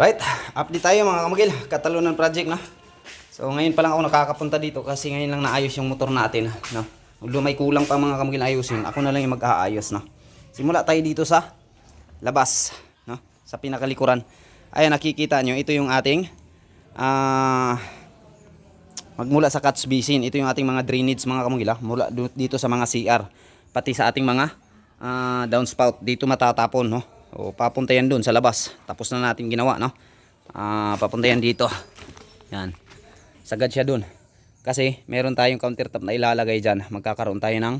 Right, update tayo mga kamagil, Katalunan project na. So ngayon pa lang ako nakakapunta dito kasi ngayon lang naayos yung motor natin, no. Although may kulang pa mga kamagil ayusin, ako na lang yung mag-aayos, no. Simula tayo dito sa labas, no, sa pinakalikuran. Ayan nakikita nyo, ito yung ating ah magmula sa catch basin, ito yung ating mga drainage mga kamagil, ah, mula dito sa mga CR, pati sa ating mga ah, downspout, dito matatapon, no. O papunta yan dun sa labas. Tapos na natin ginawa, no? Ah, papunta yan dito. Yan. Sagad siya dun. Kasi meron tayong countertop na ilalagay dyan. Magkakaroon tayo ng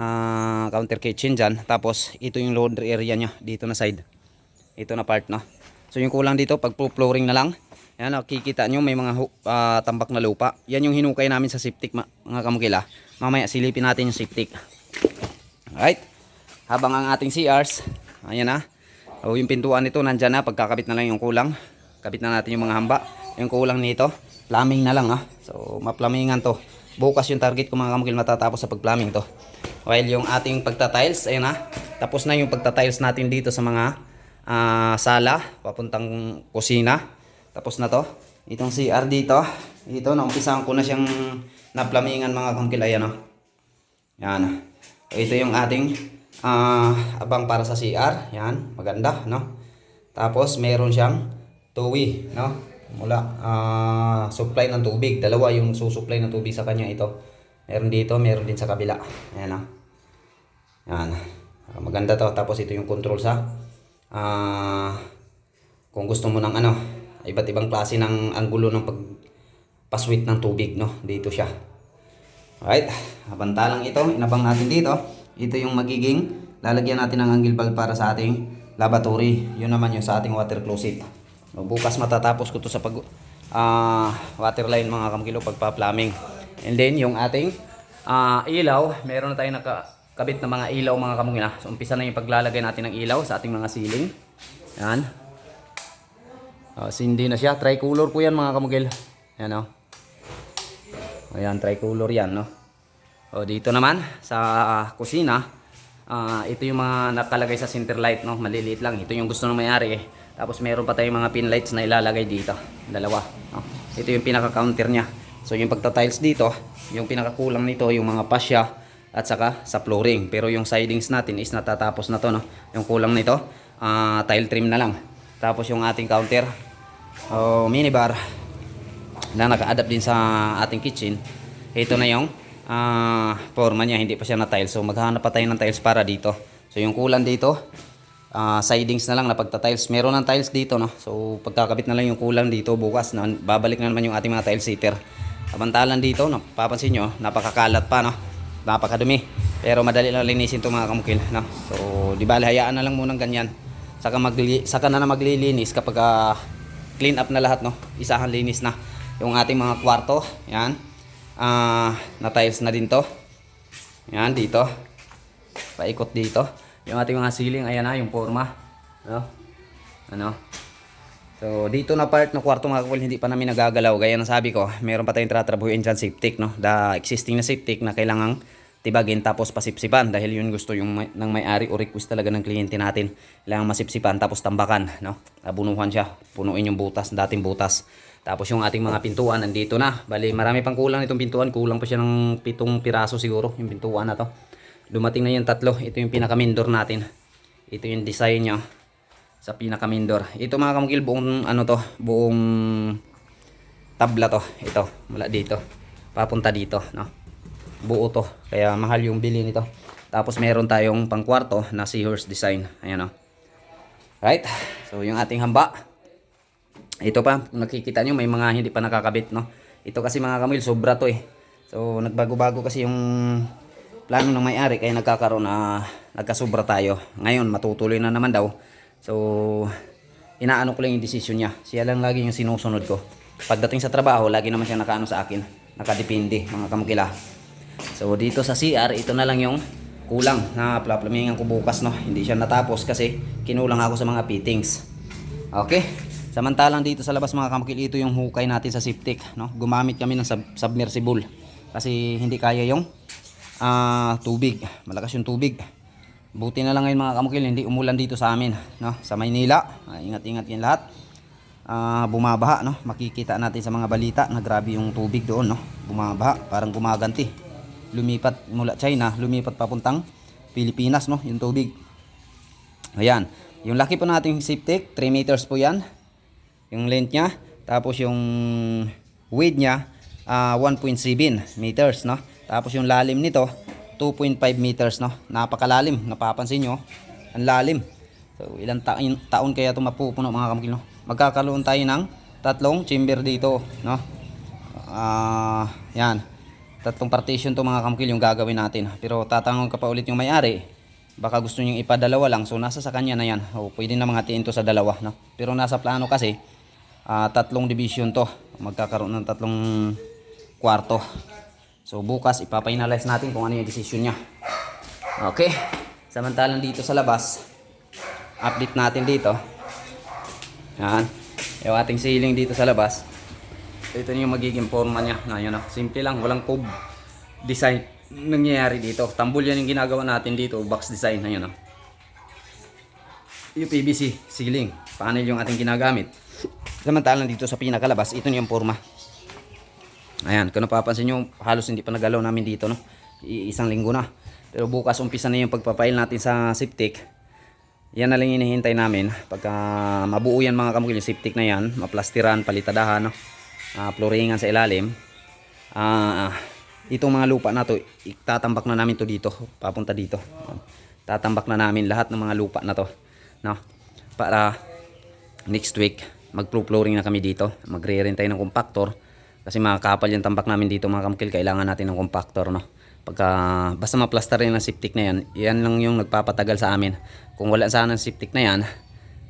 ah, counter kitchen dyan. Tapos ito yung laundry area niya dito na side. Ito na part, no? So yung kulang dito, pag flooring na lang. Yan, nakikita nyo may mga ah, tambak na lupa. Yan yung hinukay namin sa septic, mga kamukila. Mamaya silipin natin yung septic. Alright. Habang ang ating CRs, ayan na. O yung pintuan nito nandyan na, pagkakabit na lang yung kulang. Kabit na natin yung mga hamba. Yung kulang nito, plumbing na lang ha. So, ma-plumbingan to. Bukas yung target ko mga kamukil matatapos sa pag-plumbing to. While yung ating pagta-tiles, ayan na. Tapos na yung pagta-tiles natin dito sa mga ah, sala, papuntang kusina. Tapos na to. Itong CR dito, dito, naumpisahan ko na siyang na-plumbingan mga kamukil. Ayan o. Yan. So, ito yung ating ah, abang para sa CR. Yan, maganda, no? Tapos meron siyang tuwi, no? Mula ah, supply ng tubig. Dalawa yung susupply ng tubig sa kanya ito. Meron dito, meron din sa kabila. Ayan, no? Yan. Ah, maganda to. Tapos ito yung control sa ah, kung gusto mo ng ano, iba't ibang klase ng anggulo ng pag paswit ng tubig, no? Dito siya. Alright, abantalang ito, inabang natin dito. Ito yung magiging lalagyan natin ng angle valve para sa ating lavatory. Yun naman yung sa ating water closet. Bukas matatapos ko to sa pag ah, water line mga kamkilo pagpa-plumbing. And then yung ating ah, ilaw, meron na tayong nakakabit na mga ilaw mga kamkilo. So umpisa na yung paglalagay natin ng ilaw sa ating mga ceiling. Yan. Uh, hindi na siya. Tricolor po yan mga kamugil. Yan o. Ayan, tricolor yan, no? O, dito naman, sa ah, kusina, ah, ito yung mga nakalagay sa center light, no? Maliliit lang. Ito yung gusto ng may-ari, eh. Tapos meron pa tayong mga pin lights na ilalagay dito. Dalawa, no? Ito yung pinaka-counter niya. So, yung pagta-tiles dito, yung pinakakulang nito, yung mga pasya, at saka sa flooring. Pero yung sidings natin is natatapos na to, no? Yung kulang nito, ah, tile trim na lang. Tapos yung ating counter, o minibar, na naka-adapt din sa ating kitchen. Ito na yung ah forma niya, hindi pa siya na tiles. So maghahanap pa tayo ng tiles para dito. So yung kulang dito, ah sidings na lang na pagta-tiles. Meron ng tiles dito, no. So pagkakabit na lang yung kulang dito bukas, na babalik na naman yung ating mga tile sitter. Samantalan dito, no, papansin nyo, napakakalat pa, no. Napakadumi. Pero madali lang linisin to mga kamukil, no. So di bale hayaan na lang muna ng ganyan. Saka magli saka na na maglilinis kapag ah, clean up na lahat, no. Isahan linis na yung ating mga kwarto. Yan. Ah, na tiles na din to. Yan dito. Paikot dito. Yung ating mga ceiling, ayan na yung forma. No? Ano? So, dito na part ng kwarto mga kapal, hindi pa namin nagagalaw. Gaya ng sabi ko, meron pa tayong tratrabuhin dyan septic, no? The existing na septic na kailangang tibagin tapos pasipsipan dahil yun gusto yung may, ng may-ari o request talaga ng kliyente natin. Kailangan masipsipan tapos tambakan, no? Abunuhan siya, punuin yung butas, dating butas. Tapos yung ating mga pintuan nandito na. Bali, marami pang kulang itong pintuan. Kulang pa siya ng pitong piraso siguro, yung pintuan na to. Dumating na yung tatlo. Ito yung pinaka-mindor natin. Ito yung design niya sa pinaka-mindor. Ito mga kamukil, buong ano to, buong tabla to. Ito, mula dito. Papunta dito, no? Buo to. Kaya mahal yung bili nito. Tapos meron tayong pangkwarto na seahorse design. Ayan, no? Right? So, yung ating hamba. Ito pa, nakikita nyo, may mga hindi pa nakakabit, no? Ito kasi mga kamil, sobra to eh. So, nagbago-bago kasi yung plano ng may-ari, kaya nagkakaroon na nagkasobra tayo. Ngayon, matutuloy na naman daw. So, inaano ko lang yung decision niya. Siya lang lagi yung sinusunod ko. Pagdating sa trabaho, lagi naman siya nakaano sa akin. Nakadepende, mga kamukila. So, dito sa CR, ito na lang yung kulang na plaplamingan ko bukas, no? Hindi siya natapos kasi kinulang ako sa mga fittings. Okay. Samantalang dito sa labas mga kamukil, ito yung hukay natin sa septic. No? Gumamit kami ng sub- submersible. Kasi hindi kaya yung ah, tubig. Malakas yung tubig. Buti na lang ngayon mga kamukil, hindi umulan dito sa amin. No? Sa Maynila. Ah, ingat-ingat yan lahat. ah, bumabaha, no? Makikita natin sa mga balita na grabe yung tubig doon, no? Bumabaha, parang gumaganti. Lumipat mula China, lumipat papuntang Pilipinas, no? Yung tubig. Ayan. Yung laki po nating septic, 3 meters po yan. Yung length niya. Tapos yung width niya, ah, 1.7 meters, no? Tapos yung lalim nito, 2.5 meters, no? Napakalalim. Napapansin nyo, ang lalim. So, ilang taon, taon kaya ito mapupuno mga kamukil, no? Magkakaroon tayo ng tatlong chamber dito, no? Ah, yan. Tatlong partition to mga kamukil yung gagawin natin. Pero tatangon ka pa ulit yung may-ari. Baka gusto nyo ipadalawa lang. So, nasa sa kanya na yan. O, pwede na mga tiin to sa dalawa, no? Pero nasa plano kasi, ah, tatlong division to. Magkakaroon ng tatlong kwarto. So bukas ipapainalize natin kung ano yung decision niya. Okay. Samantalang dito sa labas, update natin dito. Yan. Yung ating ceiling dito sa labas. Ito na yung magiging forma niya. Ngayon na. Simple lang. Walang cove design nangyayari dito. Tambol yan yung ginagawa natin dito. Box design. Na. Yung PVC ceiling. Panel yung ating ginagamit. Samantalang dito sa pinakalabas, ito na yung forma. Ayan, kung napapansin nyo, halos hindi pa nagalaw namin dito, no? Isang linggo na. Pero bukas umpisa na yung pagpapail natin sa septic. Yan na lang hinihintay namin. Pagka mabuo yan mga kamukil, yung septic na yan, maplastiran, palitadahan, no? Ah, floringan sa ilalim. Ah, itong mga lupa na to, itatambak na namin to dito, papunta dito. Tatambak na namin lahat ng mga lupa na to, no? Para next week, mag-flooring na kami dito. Magre-rent ng compactor. Kasi makakapal yung tambak namin dito mga kamkil. Kailangan natin ng compactor, no? Pagka, basta maplaster rin ang septic na yan, yan lang yung nagpapatagal sa amin. Kung wala sana ang septic na yan,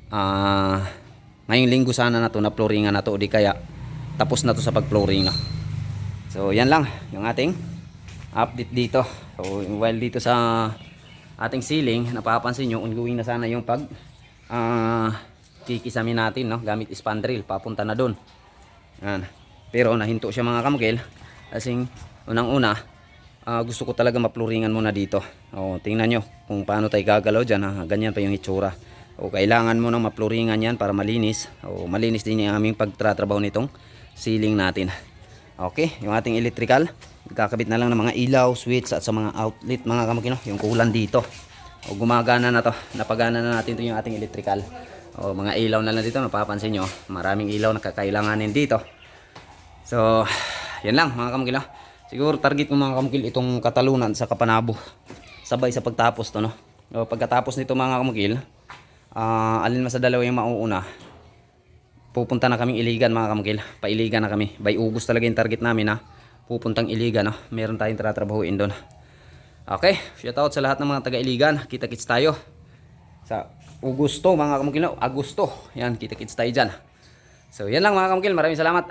ah, ngayong linggo sana na to, na flooringan na to, o di kaya, tapos na to sa pag-flooring, no? So, yan lang, yung ating update dito. So, while dito sa ating ceiling, napapansin nyo, ongoing na sana yung pag, ah, kikisamin natin, no? Gamit spandrel, papunta na doon. Yan. Pero nahinto siya mga kamukil. Kasing unang-una, ah, gusto ko talaga mapluringan muna dito. O, tingnan nyo kung paano tayo gagalaw dyan. Ha? Ganyan pa yung itsura. O, kailangan mo nang mapluringan yan para malinis. O, malinis din yung aming pagtratrabaho nitong ceiling natin. Okay, yung ating electrical. Kakabit na lang ng mga ilaw, switch at sa mga outlet mga kamukil. no? Yung kulan dito. O, gumagana na to. Napagana na natin to yung ating electrical. O, mga ilaw na lang dito. Napapansin nyo. Maraming ilaw na kakailanganin dito. So, yan lang mga kamukil. ah. Siguro target ko mga kamukil itong katalunan sa Kapanabo. Sabay sa pagtapos to no. O, pagkatapos nito mga kamukil, ah alin man sa dalawa yung mauuna, pupunta na kaming Iligan mga kamukil. Pailigan na kami. By August talaga yung target namin ha. Pupuntang Iligan no. Meron tayong tratrabahuin doon. Okay, shout out sa lahat ng mga taga Iligan. Kita-kits tayo. Sa Augusto mga kamukil. no? Agusto. Yan, kita-kits tayo dyan. So yan lang mga kamukil. Maraming salamat.